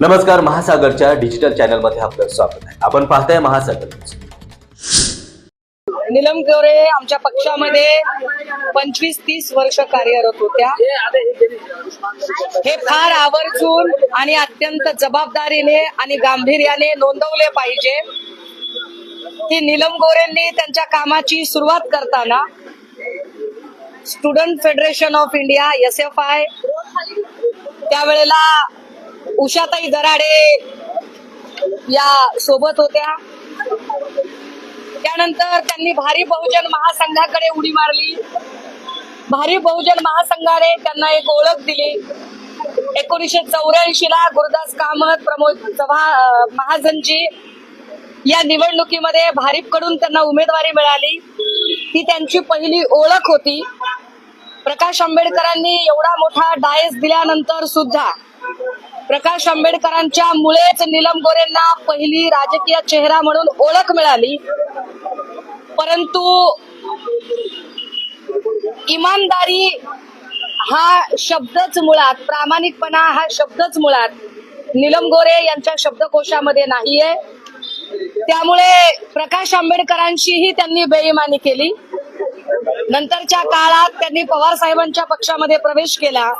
नमस्कार महासागरच्या डिजिटल चॅनलमध्ये आपलं स्वागत आहे. आपण पाहताय महासागर निलम नीलम गोरे आमच्या पक्षामध्ये पंचवीस तीस वर्ष कार्यरत होत्या. हे फार आवर्जून आणि अत्यंत जबाबदारीने आणि गांभीर्याने नोंदवले पाहिजे की नीलम गोरेंनी त्यांच्या कामाची सुरुवात करताना Student Federation of India S F I त्यावेळेला उषाताई दराडे या सोबत होत्या. त्यानंतर त्यांनी भारी बहुजन महासंघाकडे उडी मारली. भारी बहुजन महासंघाने त्यांना एक ओळख दिली. एकोणीसशे चौऱ्याऐंशी ला गुरुदास कामत प्रमोद चव्हाण महाजनजी या निवडणुकीमध्ये भारीपकडून त्यांना उमेदवारी मिळाली. ती त्यांची पहिली ओळख होती. प्रकाश आंबेडकरांनी एवढा मोठा डायस दिल्यानंतर सुद्धा प्रकाश आंबेडकरांच्या मुळेच नीलम गोरेंना पहिली राजकीय चेहरा म्हणून ओळख मिळाली. परंतु इमानदारी हा शब्दच मुळात प्रामाणिकपणा हा शब्दच मुळात नीलम गोरे यांच्या शब्दकोशामध्ये नाहीये. त्यामुळे प्रकाश आंबेडकरांशीही त्यांनी बेईमानी केली. नंतरच्या काळात त्यांनी पवार साहेबांच्या पक्षामध्ये प्रवेश केला.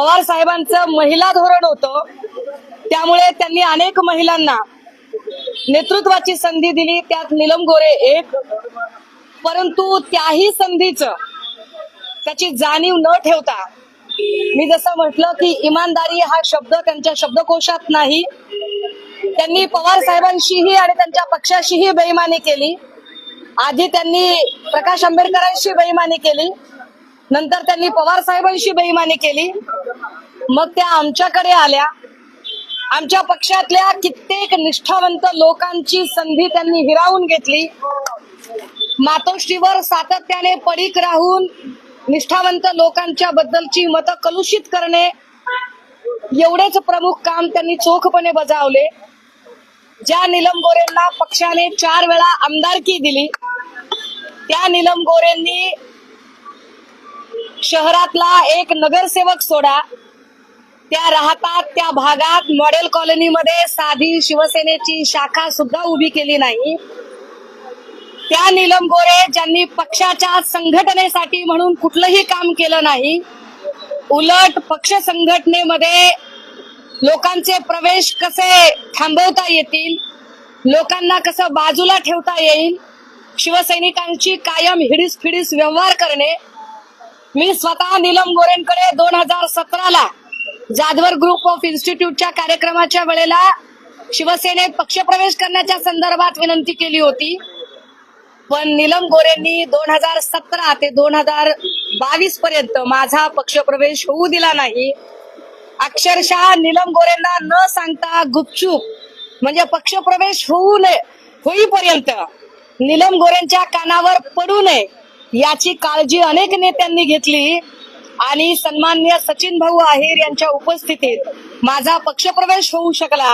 पवार साहेबांचं महिला धोरण होतं. त्यामुळे त्यांनी अनेक महिलांना नेतृत्वाची संधी दिली. त्यात नीलम गोरे एक. परंतु त्याही संधीच त्याची जाणीव न ठेवता मी जसं म्हटलं की इमानदारी हा शब्द त्यांच्या शब्दकोशात नाही. त्यांनी पवार साहेबांशीही आणि त्यांच्या पक्षाशीही बेईमानी केली. आधी त्यांनी प्रकाश आंबेडकरांशी बेईमानी केली. नंतर त्यांनी पवार साहेबांशी बेईमानी केली. मग त्या आमच्याकडे आल्या. आमच्या पक्षातल्या कित्येक निष्ठावंत लोकांची संधी त्यांनी हिरावून घेतली. मातोश्रीवर सातत्याने पडीक राहून निष्ठावंत लोकांच्या बद्दलची मतं कलुषित करणे एवढेच प्रमुख काम त्यांनी चोखपणे बजावले. ज्या नीलम गोरेंना पक्षाने चार वेळा आमदारकी दिली त्या नीलम गोरेंनी शहरातला एक नगरसेवक सोडा. त्या राहतात त्या भागात मॉडेल कॉलनीमध्ये साधी शिवसेनेची शाखा सुद्धा उभी केली नाही. त्या नीलम गोरे ज्यांनी पक्षाच्या संघटनेसाठी म्हणून कुठलंही काम केलं नाही उलट पक्ष संघटनेमध्ये लोकांचे प्रवेश कसे थांबवता येतील लोकांना कसं बाजूला ठेवता येईल शिवसैनिकांची कायम हिडीस फिडीस व्यवहार करणे मी स्वतः नीलम गोरेंकडे दोन हजार सतराला जाधवर ग्रुप ऑफ इन्स्टिट्यूटच्या कार्यक्रमाच्या वेळेला शिवसेनेत पक्षप्रवेश करण्याच्या संदर्भात विनंती केली होती. पण नीलम गोरेंनी दोन हजार सतरा ते दोन हजार बावीस पर्यंत माझा पक्षप्रवेश होऊ दिला नाही. अक्षरशः नीलम गोरेंना न सांगता गुपचूप म्हणजे पक्षप्रवेश होऊ नये होईपर्यंत नीलम गोरेंच्या कानावर पडू नये याची काळजी अनेक नेत्यांनी घेतली आणि सन्मान्य सचिन भाऊ आहेर यांच्या उपस्थितीत माझा पक्षप्रवेश होऊ शकला.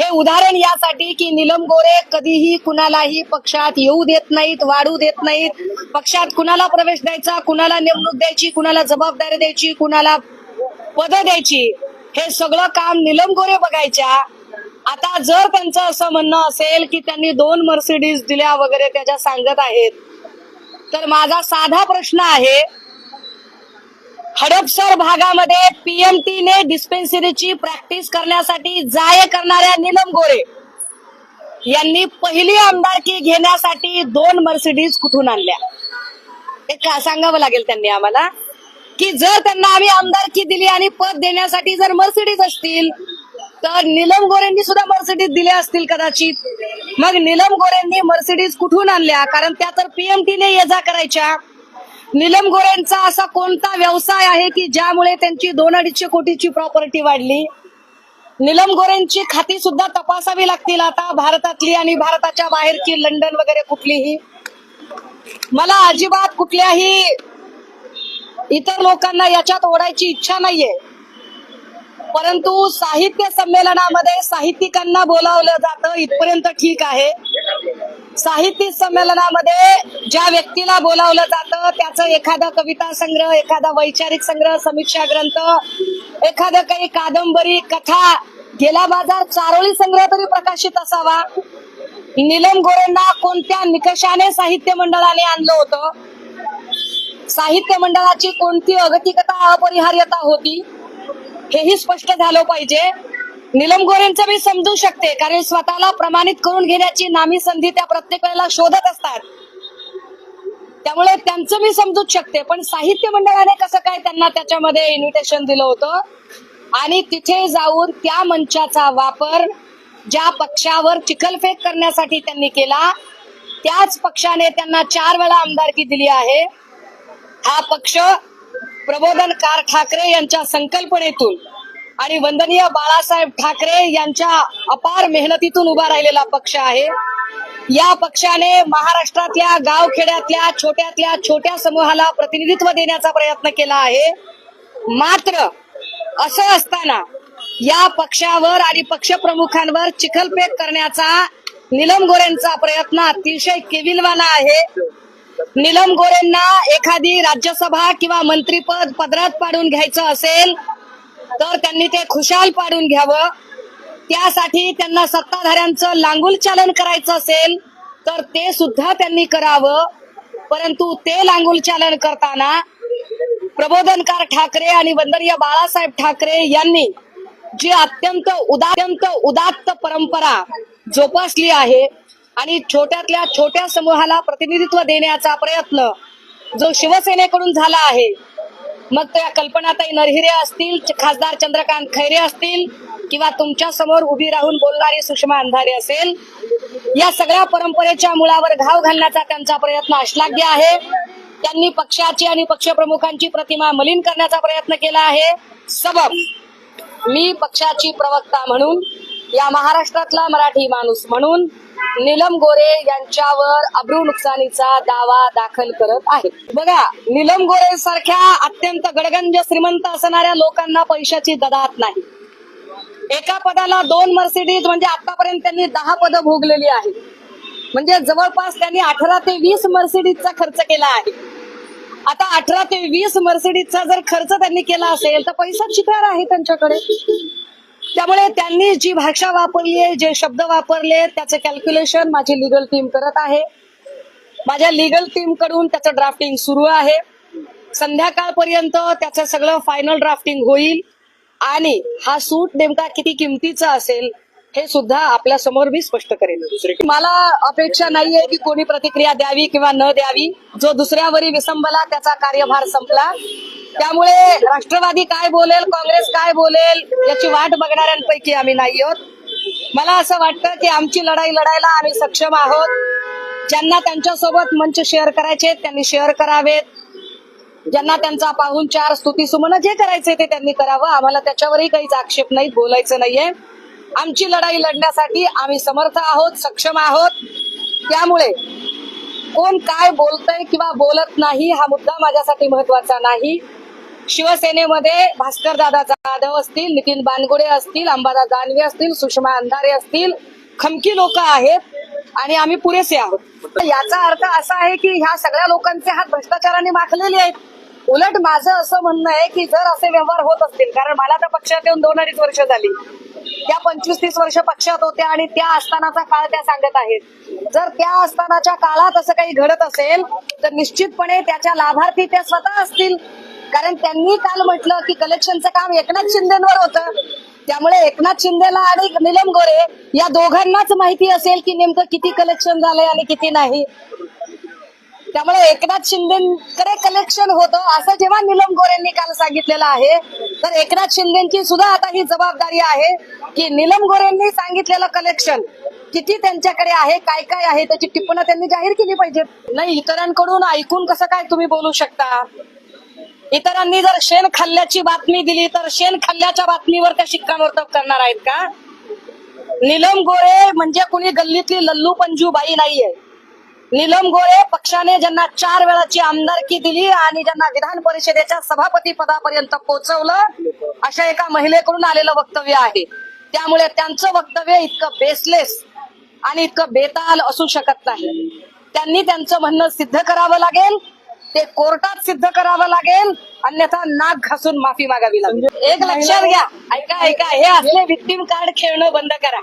हे उदाहरण यासाठी की निलम गोरे कधीही कुणालाही पक्षात येऊ देत नाहीत वाढू देत नाहीत. पक्षात कुणाला प्रवेश द्यायचा कुणाला नेमणूक द्यायची कुणाला जबाबदारी द्यायची कुणाला पद द्यायची हे सगळं काम निलम गोरे बघायच्या. आता जर त्यांचं असं म्हणणं असेल की त्यांनी दोन मर्सिडीज दिल्या वगैरे त्याच्या सांगत आहेत तर माझा साधा प्रश्न आहे हडपसर भागामध्ये पीएमटी ने डिस्पेन्सरीची प्रॅक्टिस करण्यासाठी जाय करणाऱ्या नीलम गोरे यांनी पहिली आमदारकी घेण्यासाठी दोन मर्सिडीज कुठून आणल्या? हे का सांगावं लागेल त्यांनी आम्हाला? की जर त्यांना आम्ही आमदारकी दिली आणि पद देण्यासाठी जर मर्सिडीज असतील तर निलम गोरेंनी सुद्धा मर्सिडीज दिल्या असतील कदाचित. मग निलम गोरेंनी मर्सिडीज कुठून आणल्या? कारण त्या तर पीएमटीने ये जा करायच्या. निलम गोरेंचा असा कोणता व्यवसाय आहे की ज्यामुळे त्यांची दोन अडीचशे कोटीची प्रॉपर्टी वाढली? निलम गोरेंची खाती सुद्धा तपासावी लागतील आता भारतातली आणि भारताच्या बाहेरची लंडन वगैरे कुठलीही. मला अजिबात कुठल्याही इतर लोकांना याच्यात ओढायची इच्छा नाहीये. परंतु साहित्य संमेलनामध्ये साहित्यिकांना बोलावलं जातं इथपर्यंत ठीक आहे. साहित्य संमेलनामध्ये ज्या व्यक्तीला बोलावलं जातं त्याचं एखादा कविता संग्रह एखादा वैचारिक संग्रह समीक्षा ग्रंथ एखादं काही कादंबरी कथा गेला बाजार चारोळी संग्रह तरी प्रकाशित असावा. निलम गोरेंना कोणत्या निकषाने साहित्य मंडळाने आणलं होतं? साहित्य मंडळाची कोणती अगतिकता अपरिहार्यता होती? हेही स्पष्ट झालं पाहिजे. निलम गोरेंचं मी समजू शकते कारण स्वतःला प्रमाणित करून घेण्याची नामी संधी त्या प्रत्येक वेळेला शोधत असतात. त्यामुळे त्यांचं मी समजूच शकते पण साहित्य मंडळाने कसं काय त्यांना त्याच्यामध्ये इन्व्हिटेशन दिलं होतं? आणि तिथे जाऊन त्या मंचाचा वापर ज्या पक्षावर चिखलफेक करण्यासाठी त्यांनी केला त्याच पक्षाने त्यांना चार वेळा आमदारकी दिली आहे. हा पक्ष प्रबोधनकार ठाकरे यांच्या संकल्पनेतून आणि वंदनीय बाळासाहेब ठाकरे यांच्या अपार मेहनतीतून उभा राहिलेला पक्ष आहे. या पक्षाने महाराष्ट्रातल्या गावखेड्यातल्या छोट्यातल्या छोट्या समूहाला प्रतिनिधित्व देण्याचा प्रयत्न केला आहे. मात्र असं असताना या पक्षावर आणि पक्षप्रमुखांवर चिखलफेक करण्याचा निलम गोरेंचा प्रयत्न अतिशय केविलवाना आहे. निलम गोरेंना एखादी राज्यसभा किंवा मंत्रीपद पदरात पाडून घ्यायचं असेल तर त्यांनी ते खुशाल पाडून घ्यावं. त्यासाठी त्यांना सत्ताधाऱ्यांचं लांगुल चालन करायचं असेल तर ते सुद्धा त्यांनी करावं. परंतु ते लांगुल चालन करताना प्रबोधनकार ठाकरे आणि वंदनीय बाळासाहेब ठाकरे यांनी जी अत्यंत उदा अत्यंत उदात्त परंपरा जोपासली आहे आणि छोट्यातल्या छोट्या समूहाला प्रतिनिधित्व देण्याचा प्रयत्न जो शिवसेनेकडून झाला आहे मग त्या कल्पनाताई नरहिरे असतील खासदार चंद्रकांत खैरे असतील किंवा तुमच्यासमोर उभी राहून बोलणारी सुषमा अंधारे असेल या सगळ्या परंपरेच्या मुळावर घाव घालण्याचा त्यांचा प्रयत्न अश्लाघ्य आहे. त्यांनी पक्षाची आणि पक्षप्रमुखांची प्रतिमा मलिन करण्याचा प्रयत्न केला आहे. सबब मी पक्षाची प्रवक्ता म्हणून या महाराष्ट्रातला मराठी माणूस म्हणून नीलम गोरे यांच्यावर अब्रू नुकसानीचा दावा दाखल करत आहे बघा नीलम गोरे सारख्या अत्यंत गडगंज श्रीमंत असणाऱ्या लोकांना पैशाची ददात नाही. एका पदाला दोन मर्सिडीज म्हणजे आतापर्यंत त्यांनी दहा पदं भोगलेली आहेत. म्हणजे जवळपास त्यांनी अठरा ते वीस मर्सिडीजचा खर्च केला आहे. आता अठरा ते वीस मर्सिडीजचा जर खर्च त्यांनी केला असेल तर पैसा चिकार आहे त्यांच्याकडे. त्यामुळे त्यांनी जी भाषा वापरली आहे जे शब्द वापरले त्याचं कॅल्क्युलेशन माझी लिगल टीम करत आहे. माझ्या लिगल टीमकडून त्याचं ड्राफ्टिंग सुरू आहे. संध्याकाळपर्यंत त्याचं सगळं फायनल ड्राफ्टिंग होईल. आणि हा सूट नेमका किती किमतीचा असेल हे सुद्धा आपल्यासमोर मी स्पष्ट करेन. मला अपेक्षा नाहीये की कोणी प्रतिक्रिया द्यावी किंवा न द्यावी. जो दुसऱ्यावरी विसंबला त्याचा कार्यभार संपला त्यामुळे राष्ट्रवादी काय बोलेल काँग्रेस काय बोलेल याची वाट बघणाऱ्यांपैकी आम्ही नाही आहोत. मला असं वाटतं की आमची लढाई लढायला आम्ही सक्षम आहोत. ज्यांना त्यांच्यासोबत मंच शेअर करायचे त्यांनी शेअर करावेत. ज्यांना त्यांचा पाहून चार स्तुती सुमन जे करायचे ते त्यांनी करावं. आम्हाला त्याच्यावरही काहीच आक्षेप नाही बोलायचं नाहीये. आमची लढाई लढण्यासाठी आम्ही समर्थ आहोत सक्षम आहोत. त्यामुळे कोण काय बोलतय किंवा बोलत नाही हा मुद्दा माझ्यासाठी महत्त्वाचा नाही. शिवसेनेमध्ये भास्कर दादा जाधव असतील नितीन बानगुडे असतील अंबादा दानवे असतील सुषमा अंधारे असतील खमकी लोक आहेत आणि आम्ही पुरेसे आहोत. याचा अर्थ असा आहे की ह्या सगळ्या लोकांचे हात भ्रष्टाचाराने माखलेले आहेत. उलट माझं असं म्हणणं आहे की जर असे व्यवहार होत असतील कारण मला तर पक्षात येऊन दोन अडीच वर्ष झाली. त्या पंचवीस तीस वर्ष पक्षात होत्या आणि त्या असतानाचा काळ त्या सांगत आहेत. जर त्या असतानाच्या काळात असं काही घडत असेल तर निश्चितपणे त्याच्या लाभार्थी त्या स्वतः असतील. कारण त्यांनी काल म्हटलं की कलेक्शनचं काम एकनाथ शिंदेवर होतं. त्यामुळे एकनाथ शिंदेला आणि निलम गोरे या दोघांनाच माहिती असेल की नेमकं किती कलेक्शन झालंय आणि किती नाही. त्यामुळे एकनाथ शिंदेकडे कलेक्शन होतं असं जेव्हा निलम गोरेंनी काल सांगितलेलं आहे तर एकनाथ शिंदेची सुद्धा आता ही जबाबदारी आहे की निलम गोरेंनी सांगितलेलं कलेक्शन किती त्यांच्याकडे आहे काय काय आहे त्याची टिप्पणी त्यांनी जाहीर केली पाहिजे नाही इतरांकडून ऐकून कसं काय तुम्ही बोलू शकता? इतरांनी जर शेण खाल्ल्याची बातमी दिली तर शेण खाल्ल्याच्या बातमीवर त्या शिक्कामोर्तब करणार आहेत का? निलम गोरे म्हणजे कुणी गल्लीतली लल्लू पंजू बाई नाहीये. निलम गोरे पक्षाने ज्यांना चार वेळाची आमदारकी दिली आणि ज्यांना विधान परिषदेच्या सभापती पदापर्यंत पोहोचवलं अशा एका महिलेकडून आलेलं वक्तव्य आहे. त्यामुळे त्यांचं वक्तव्य इतकं बेसलेस आणि इतकं बेताल असू शकत नाही. त्यांनी त्यांचं म्हणणं सिद्ध करावं लागेल. ते कोर्टात सिद्ध करावं लागेल. अन्यथा नाक घासून माफी मागावी लागेल. एक लक्षात घ्या. ऐका ऐका. हे असले विक्टीम कार्ड खेळणं बंद करा.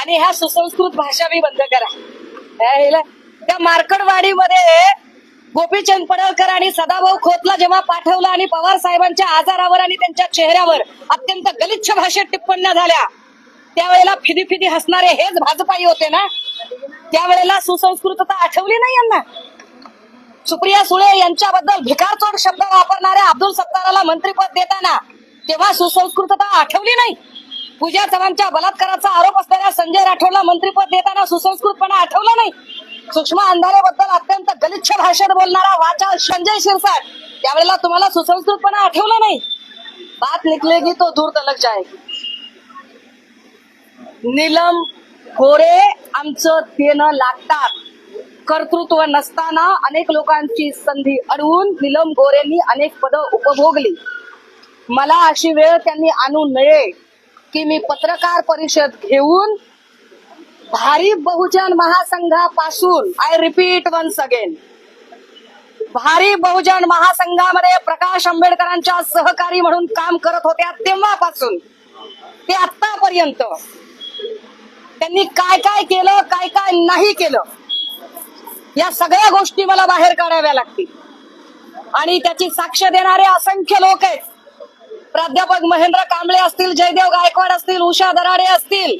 आणि ह्या सुसंस्कृत भाषा बी बंद करा. त्या मार्कडवाडीमध्ये गोपीचंद पडळकर आणि सदाभाऊ खोतला जेव्हा पाठवलं आणि पवार साहेबांच्या आजारावर आणि त्यांच्या चेहऱ्यावर अत्यंत गलिच्छ भाषेत टिप्पण्या झाल्या. त्यावेळेला फिदी फिदी हसणारे हेच भाजपाई होते ना? त्यावेळेला सुसंस्कृतता आठवली नाही यांना? सुप्रिया सुळे यांच्याबद्दल भिकारचोट शब्द वापरणाऱ्या अब्दुल सत्ताराला मंत्रीपद देताना तेव्हा सुसंस्कृतता आठवली नाही. पूजा चव्हाणच्या बलात्काराचा आरोप असलेल्या संजय राठोडला मंत्रीपद देताना सुसंस्कृतपणा आठवला नाही. सुषमा अंधारेबद्दल अत्यंत गलिच्छ भाषेत बोलणारा वाचा संजय शिरसाट त्यावेळेला तुम्हाला सुसंस्कृतपणा आठवला नाही. बात निकलेगी तो दूर तलक जाएगी. नीलम गोरे आमचं तेन लागतात. कर्तृत्व नसताना अनेक लोकांची संधी अडवून निलम गोरेंनी अनेक पदं उपभोगली. मला अशी वेळ त्यांनी आणू नये की मी पत्रकार परिषद घेऊन भारी Bahujan महासंघापासून I repeat once again Bhari Bahujan महासंघामध्ये प्रकाश आंबेडकरांच्या सहकारी म्हणून काम करत होत्या तेव्हापासून ते आतापर्यंत त्यांनी काय काय केलं काय काय नाही केलं? या सगळ्या गोष्टी मला बाहेर काढाव्या लागतील. आणि त्याची साक्ष देणारे असंख्य लोक आहेत. प्राध्यापक महेंद्र कांबळे असतील जयदेव गायकवाड असतील उषा दराडे असतील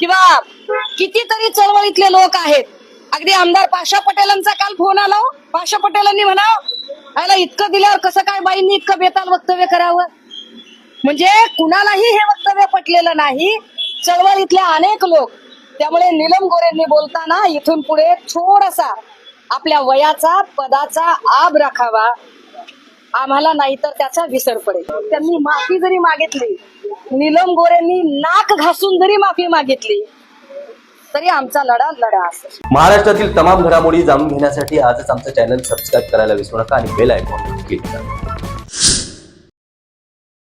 किंवा कितीतरी चळवळीतले लोक आहेत. अगदी आमदार पाशा पटेलांचा काल फोन आला हो. पाशा पटेलांनी म्हणा आयला इतकं दिल्यावर कसं काय बाईंनी इतकं बेताल वक्तव्य करावं? म्हणजे कुणालाही हे वक्तव्य पटलेलं नाही. चळवळीतले अनेक लोक त्यामुळे निलम गोरेंनी बोलताना इथून पुढे थोडासा आपल्या वयाचा पदाचा आब राखावा. आम्हाला नाहीतर त्याचा विसर पडेल. त्यांनी माफी जरी मागितली निलम गोरेंनी नाक घासून जरी माफी मागितली तरी आमचा लढा लढा असेल. महाराष्ट्रातील तमाम घडामोडी जाणून घेण्यासाठी आजच आमचं चॅनल सबस्क्राईब करायला विसरू नका आणि बेल आयकॉन क्लिक करा.